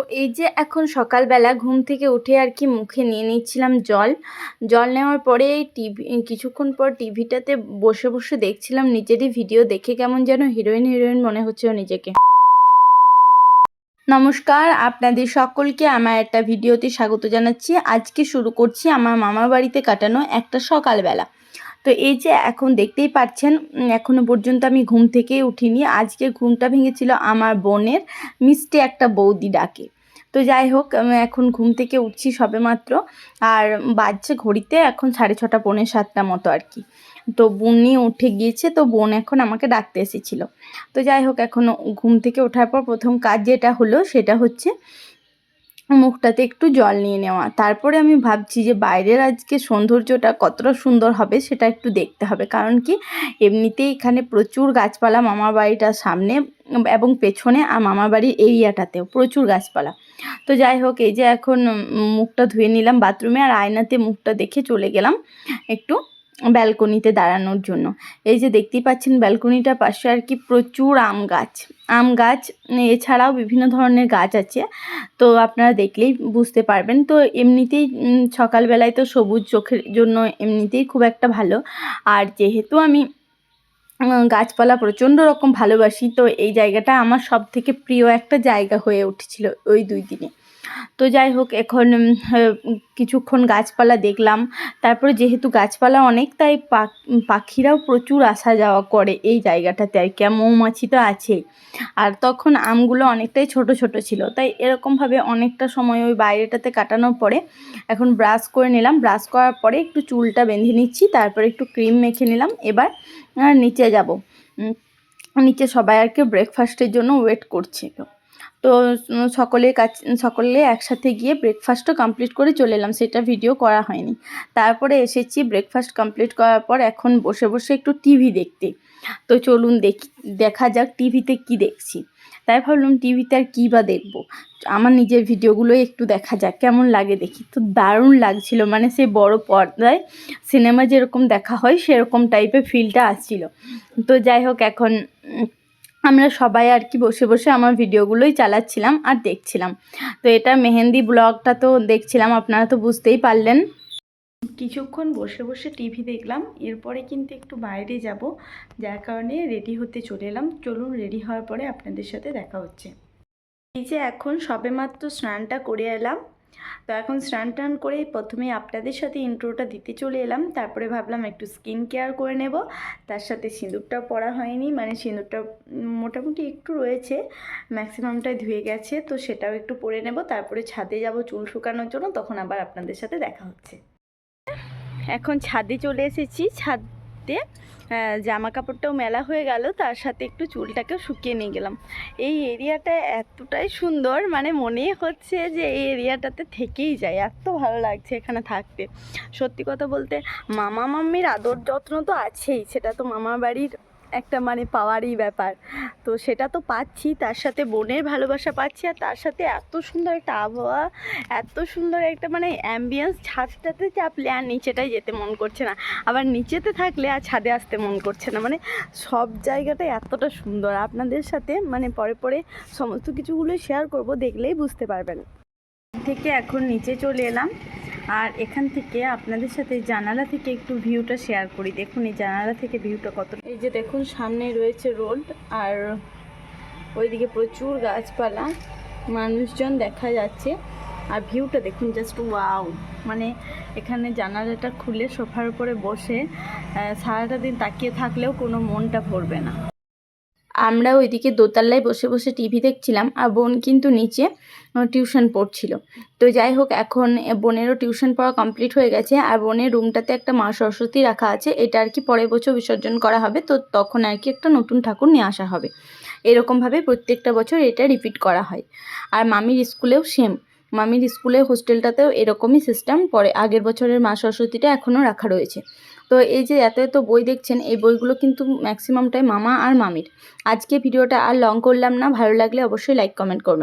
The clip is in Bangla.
তো এই যে এখন সকালবেলা ঘুম থেকে উঠে আর কি মুখে নিয়ে নিচ্ছিলাম জল। জল নেওয়ার পরে টিভি, কিছুক্ষণ পর টিভিটাতে বসে বসে দেখছিলাম, নিজেরই ভিডিও দেখে কেমন যেন হিরোইন হিরোইন মনে হচ্ছে নিজেকে। নমস্কার, আপনাদের সকলকে আমার একটা ভিডিওতে স্বাগত জানাচ্ছি। আজকে শুরু করছি আমার মামার বাড়িতে কাটানো একটা সকালবেলা। তো এই যে এখন দেখতেই পাচ্ছেন উম, এখনও পর্যন্ত আমি ঘুম থেকেই উঠিনি। আজকে ঘুমটা ভেঙেছিল আমার বোনের মিষ্টি একটা বৌদি ডাকে। তো যাই হোক এখন ঘুম থেকে উঠছি সবেমাত্র। আর বাজছে ঘড়িতে এখন সাড়ে ছটা পৌনে সাতটা মতো আর কি। তো বোনই উঠে গিয়েছে তো বোন এখন আমাকে ডাকতে এসেছিল। তো যাই হোক এখন ঘুম থেকে ওঠার পর প্রথম কাজ যেটা হলো সেটা হচ্ছে মুখটাতে একটু জল নিয়ে নেওয়া। তারপরে আমি ভাবছি যে বাইরের আজকে সৌন্দর্যটা কতটা সুন্দর হবে সেটা একটু দেখতে হবে। কারণ কি, এমনিতেই এখানে প্রচুর গাছপালা মামার বাড়িটার সামনে এবং পেছনে আর মামার বাড়ির এরিয়াটাতেও প্রচুর গাছপালা। তো যাই হোক, এই যে এখন মুখটা ধুয়ে নিলাম বাথরুমে আর আয়নাতে মুখটা দেখে চলে গেলাম একটু। ব্যালকনিতে দাঁড়ানোর জন্য। এই যে দেখতেই পাচ্ছেন ব্যালকনিটার পাশে আর কি প্রচুর আম গাছ। আম গাছ, এছাড়াও বিভিন্ন ধরনের গাছ আছে। তো আপনারা দেখলেই বুঝতে পারবেন। তো এমনিতেই সকালবেলায় তো সবুজ চোখের জন্য এমনিতেই খুব একটা ভালো। আর যেহেতু আমি গাছপালা প্রচণ্ড রকম ভালোবাসি, তো এই জায়গাটা আমার সব থেকে প্রিয় একটা জায়গা হয়ে উঠেছিল ওই দুই দিনে। তো যাই হোক এখন হ্যাঁ, কিছুক্ষণ গাছপালা দেখলাম। তারপরে যেহেতু গাছপালা অনেক তাই পাখ- পাখিরাও প্রচুর আসা যাওয়া করে এই জায়গাটাতে আর কি মৌমাছি তো আছেই। আর তখন আমগুলো অনেকটাই ছোট ছোট ছিল। তাই এরকমভাবে অনেকটা সময় ওই বাইরেটাতে কাটানোর পরে এখন ব্রাশ করে নিলাম। ব্রাশ করার পরে একটু চুলটা বেঁধে নিচ্ছি তারপরে একটু ক্রিম মেখে নিলাম। এবার নিচে যাব। নিচে সবাই আর কি ব্রেকফাস্টের জন্য ওয়েট করছিল। তো সকলের কাছ, সকলে একসাথে গিয়ে ব্রেকফাস্টও কমপ্লিট করে চলে এলাম। সেটা ভিডিও করা হয়নি। তারপরে এসেছি ব্রেকফাস্ট কমপ্লিট করার পর এখন বসে বসে একটু টিভি দেখতে। তো চলুন দেখি, দেখা যাক টিভিতে কি দেখছি। তাই ভাবলাম টিভিতে আর কী বা দেখব? আমার নিজের ভিডিওগুলোই একটু দেখা যাক, কেমন লাগে দেখি? তো দারুণ লাগছিল মানে সেই বড় পর্দায় সিনেমা যেরকম দেখা হয়, সেরকম টাইপের ফিলটা আসছিল। তো যাই হোক, এখন আমরা সবাই আর কি বসে বসে আমার ভিডিওগুলোই চালাচ্ছিলাম আর দেখছিলাম। তো এটা মেহেন্দি ব্লগটা তো দেখছিলাম, আপনারা তো বুঝতেই পারলেন। কিছুক্ষণ বসে বসে টিভি দেখলাম, এরপরে কিন্তু একটু বাইরে যাব, যার কারণে রেডি হতে চলে এলাম। চলুন রেডি হওয়ার পরে আপনাদের সাথে দেখা হচ্ছে। এই যে এখন সবেমাত্র স্নানটা করে এলাম তো এখন স্নান টান করে প্রথমে আপনাদের সাথে ইন্ট্রোটা দিতে চলে এলাম। তারপরে ভাবলাম একটু স্কিন কেয়ার করে নেব। তার সাথে সিঁদুরটাও পরা হয়নি। মানে সিঁদুরটা মোটামুটি একটু রয়েছে ম্যাক্সিমামটাই ধুয়ে গেছে, তো সেটাও একটু পরে নেব। তারপরে ছাদে যাব চুল শুকানোর জন্য, তখন আবার আপনাদের সাথে দেখা হচ্ছে। এখন ছাদে চলে এসেছি। ছাদে আহ, জামা কাপড়টাও মেলা হয়ে গেল তার সাথে একটু চুলটাকেও শুকিয়ে নিয়ে গেলাম। এই এরিয়াটা এতটাই সুন্দর মানে মনে হচ্ছে যে এই এরিয়াটাতে থেকেই যায় এত ভালো লাগছে এখানে থাকতে। সত্যি কথা বলতে মামা মাম্মির আদর যত্ন তো আছেই সেটা তো মামা বাড়ির একটা মানে পাওয়ারই ব্যাপার। তো সেটা তো পাচ্ছি, তার সাথে বোনের ভালোবাসা পাচ্ছি, আর তার সাথে এত সুন্দর একটা আবহাওয়া, এত সুন্দর একটা মানে অ্যাম্বিয়েন্স ছাদটাতে চাপলে আর নিচেটাই যেতে মন করছে না। আবার নিচেতে থাকলে আর ছাদে আসতে মন করছে না। মানে সব জায়গাটাই এতটা সুন্দর। আপনাদের সাথে মানে পরে পরে সমস্ত কিছুগুলো শেয়ার করব, দেখলেই বুঝতে পারবেন। থেকে এখন নিচে চলে এলাম। আর এখান থেকে আপনাদের সাথে জানালা থেকে একটু ভিউটা শেয়ার করি। দেখুন এই জানালা থেকে ভিউটা কত এই যে দেখুন, সামনে রয়েছে রোড আর ওইদিকে প্রচুর গাছপালা, মানুষজন দেখা যাচ্ছে। আর ভিউটা দেখুন জাস্ট ওয়াও মানে এখানে জানালাটা খুলে সোফার উপরে বসে সারাটা দিন তাকিয়ে থাকলেও কোনো মনটা ভরবে না। আমরা ওইদিকে দোতলায় বসে বসে টিভি দেখছিলাম আর বোন কিন্তু নিচে টিউশন পড়ছিল। তো যাই হোক, এখন বোনেরও টিউশন পড়া কমপ্লিট হয়ে গেছে আর বোনের রুমটাতে একটা মা সরস্বতী রাখা আছে, এটা আর কি পরের বছর বিসর্জন করা হবে, তো তখন আর কি একটা নতুন ঠাকুর নিয়ে আসা হবে। এরকমভাবে প্রত্যেকটা বছর এটা রিপিট করা হয়। আর মামির স্কুলেও সেম মামির স্কুলে হোস্টেলটাতেও এরকমই সিস্টেম পরে আগের বছরের মা সরস্বতীটা এখনও রাখা রয়েছে। তো এই যে এত এত বই দেখছেন, এই বইগুলো কিন্তু ম্যাক্সিমামটাই মামা আর মামির। আজকে ভিডিওটা আর লং করলাম না, ভালো লাগলে অবশ্যই লাইক কমেন্ট করবেন।